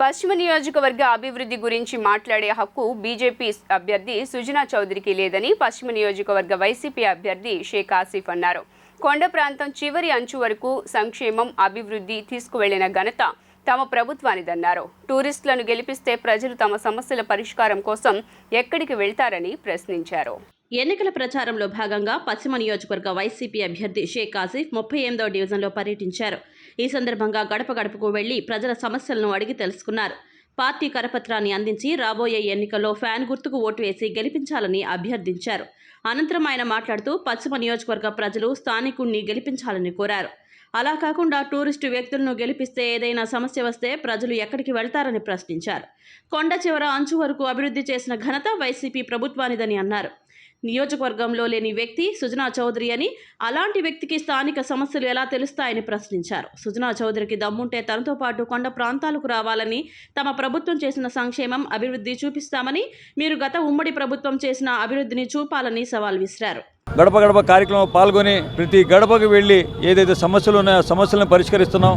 పశ్చిమ నియోజకవర్గ అభివృద్ధి గురించి మాట్లాడే హక్కు బీజేపీ అభ్యర్థి సుజనా చౌదరికి లేదని పశ్చిమ నియోజకవర్గ వైసీపీ అభ్యర్థి షేక్ ఆసిఫ్ అన్నారు. కొండ ప్రాంతం చివరి అంచు వరకు సంక్షేమం అభివృద్ధి తీసుకువెళ్ళిన ఘనత తమ ప్రభుత్వానిదన్నారు. టూరిస్టులను గెలిపిస్తే ప్రజలు తమ సమస్యల పరిష్కారం కోసం ఎక్కడికి వెళ్తారని ప్రశ్నించారు. ఎన్నికల ప్రచారంలో భాగంగా పశ్చిమ నియోజకవర్గ వైసీపీ అభ్యర్థి షేక్ ఆసిఫ్ ముప్పై ఎనిమిదవ డివిజన్లో పర్యటించారు. ఈ సందర్భంగా గడప గడపకు వెళ్ళి ప్రజల సమస్యలను అడిగి తెలుసుకున్నారు. పార్టీ కరపత్రాన్ని అందించి రాబోయే ఎన్నికల్లో ఫ్యాన్ గుర్తుకు ఓటు వేసి గెలిపించాలని అభ్యర్థించారు. అనంతరం ఆయన మాట్లాడుతూ పశ్చిమ నియోజకవర్గ ప్రజలు స్థానికుణ్ణి గెలిపించాలని కోరారు. అలా కాకుండా టూరిస్టు వ్యక్తులను గెలిపిస్తే ఏదైనా సమస్య వస్తే ప్రజలు ఎక్కడికి వెళ్తారని ప్రశ్నించారు. కొండ చివర అంచు వరకు అభివృద్ధి చేసిన ఘనత వైసీపీ ప్రభుత్వానిదని అన్నారు. నియోజకవర్గంలో లేని వ్యక్తి సుజనా చౌదరి అని అలాంటి వ్యక్తికి స్థానిక సమస్యలు ఎలా తెలుస్తాయని ప్రశ్నించారు. సుజనా చౌదరికి దమ్ముంటే తనతో పాటు కొండ ప్రాంతాలకు రావాలని తమ ప్రభుత్వం చేసిన సంక్షేమం అభివృద్ధి చూపిస్తామని మీరు గత ఉమ్మడి ప్రభుత్వం చేసిన అభివృద్ధిని చూపాలని సవాల్ విసిరారు. గడప గడప కార్యక్రమంలో పాల్గొని ప్రతి గడపకు వెళ్ళి ఏదైతే సమస్యలు ఉన్నాయో సమస్యలను పరిష్కరిస్తున్నాం.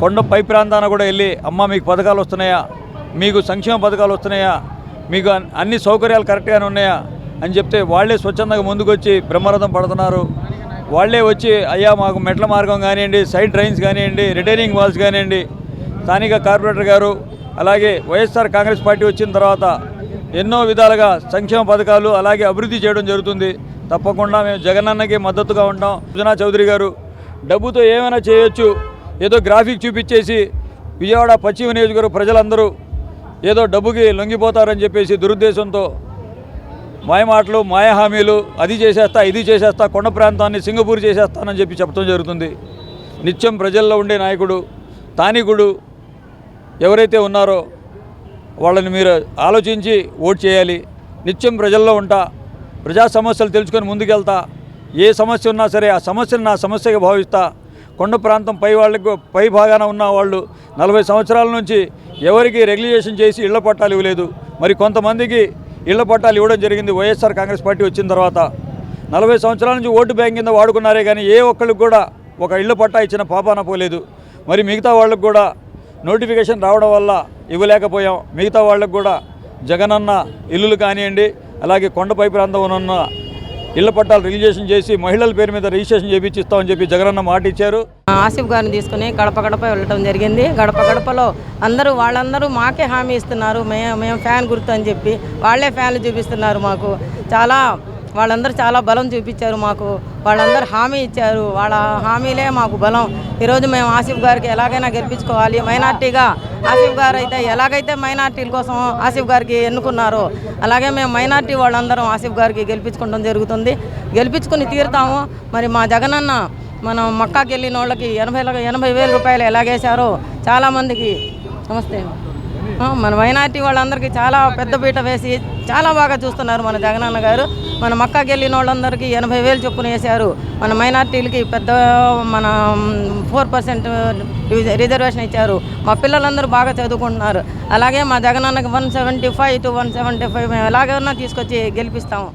కొండ పై ప్రాంతాన కూడా వెళ్ళి అమ్మ మీకు పథకాలు వస్తున్నాయా? మీకు సంక్షేమ పథకాలు వస్తున్నాయా? మీకు అన్ని సౌకర్యాలు కరెక్ట్గానే ఉన్నాయా? అని చెప్తే వాళ్ళే స్వచ్ఛందంగా ముందుకొచ్చి బ్రహ్మరథం పడుతున్నారు. వాళ్ళే వచ్చి అయ్యా మాకు మెట్ల మార్గం కానివ్వండి సైడ్ డ్రైన్స్ కానివ్వండి రిటైనింగ్ వాల్స్ కానివ్వండి. స్థానిక కార్పొరేటర్ గారు అలాగే వైఎస్ఆర్ కాంగ్రెస్ పార్టీ వచ్చిన తర్వాత ఎన్నో విధాలుగా సంక్షేమ పథకాలు అలాగే అభివృద్ధి చేయడం జరుగుతుంది. తప్పకుండా మేము జగనన్నకి మద్దతుగా ఉంటాం. సుజనా చౌదరి గారు డబ్బుతో ఏమైనా చేయొచ్చు. ఏదో గ్రాఫిక్ చూపించేసి విజయవాడ పశ్చిమ నియోజకవర్గ ప్రజలందరూ ఏదో డబ్బుకి లొంగిపోతారని చెప్పేసి దురుద్దేశంతో మాయమాటలు మాయ హామీలు అది చేసేస్తా ఇది చేసేస్తా కొండ ప్రాంతాన్ని సింగపూర్ చేసేస్తానని చెప్పి చెప్పడం జరుగుతుంది. నిత్యం ప్రజల్లో ఉండే నాయకుడు స్థానికుడు ఎవరైతే ఉన్నారో వాళ్ళని మీరు ఆలోచించి ఓట్ చేయాలి. నిత్యం ప్రజల్లో ఉంటా ప్రజా సమస్యలు తెలుసుకొని ముందుకెళ్తా. ఏ సమస్య ఉన్నా సరే ఆ సమస్యను నా సమస్యగా భావిస్తా. కొండ ప్రాంతం పై వాళ్ళకు పై భాగాన ఉన్న వాళ్ళు నలభై సంవత్సరాల నుంచి ఎవరికి రెగ్యులేషన్ చేసి ఇళ్ళ పట్టాలు ఇవ్వలేదు. మరి కొంతమందికి ఇళ్ళ పట్టాలు ఇవ్వడం జరిగింది. వైఎస్ఆర్ కాంగ్రెస్ పార్టీ వచ్చిన తర్వాత నలభై సంవత్సరాల నుంచి ఓటు బ్యాంక్ కింద వాడుకున్నారే కానీ ఏ ఒక్కరికి కూడా ఒక ఇళ్ళ పట్టా ఇచ్చిన పాపాన పోలేదు. మరి మిగతా వాళ్ళకు కూడా నోటిఫికేషన్ రావడం వల్ల ఇవ్వలేకపోయాం. మిగతా వాళ్ళకు కూడా జగనన్న ఇల్లులు కానివ్వండి అలాగే కొండపై ప్రాంతంలో ఉన్న ఇళ్ళ పట్టాలు రిజిస్ట్రేషన్ చేసి మహిళల పేరు మీద రిజిస్ట్రేషన్ చేపించి చెప్పి జగనన్న మాట ఇచ్చారు. ఆసిఫ్ గారిని తీసుకుని గడప గడప వెళ్ళటం జరిగింది. గడప గడపలో అందరూ వాళ్ళందరూ మాకే హామీ ఇస్తున్నారు. మేము మేము ఫ్యాన్ గుర్తు అని చెప్పి వాళ్ళే ఫ్యాన్లు చూపిస్తున్నారు మాకు. చాలా వాళ్ళందరూ చాలా బలం చూపించారు మాకు. వాళ్ళందరూ హామీ ఇచ్చారు. వాళ్ళ హామీలే మాకు బలం. ఈరోజు మేము ఆసిఫ్ గారికి ఎలాగైనా గెలిపించుకోవాలి. మైనార్టీగా ఆసిఫ్ గారు అయితే ఎలాగైతే మైనార్టీల కోసం ఆసిఫ్ గారికి ఎన్నుకున్నారో అలాగే మేము మైనార్టీ వాళ్ళందరం ఆసిఫ్ గారికి గెలిపించుకోవడం జరుగుతుంది. గెలిపించుకుని తీరుతాము. మరి మా జగనన్న మనం మక్కాకి వెళ్ళిన వాళ్ళకి ఎనభై ఎనభై వేల రూపాయలు ఎలాగేశారో చాలామందికి నమస్తే. మన మైనార్టీ వాళ్ళందరికీ చాలా పెద్ద పీట వేసి చాలా బాగా చూస్తున్నారు మన జగనన్న గారు. మన మక్కాకి వెళ్ళిన వాళ్ళందరికీ ఎనభై వేలు చొప్పున వేశారు. మన మైనార్టీలకి పెద్ద మన ఫోర్ పర్సెంట్ రిజర్వేషన్ ఇచ్చారు. మా పిల్లలందరూ బాగా చదువుకుంటున్నారు. అలాగే మా జగనన్నకి one seventy five to one seventy five మేము ఎలాగైనా తీసుకొచ్చి గెలిపిస్తాము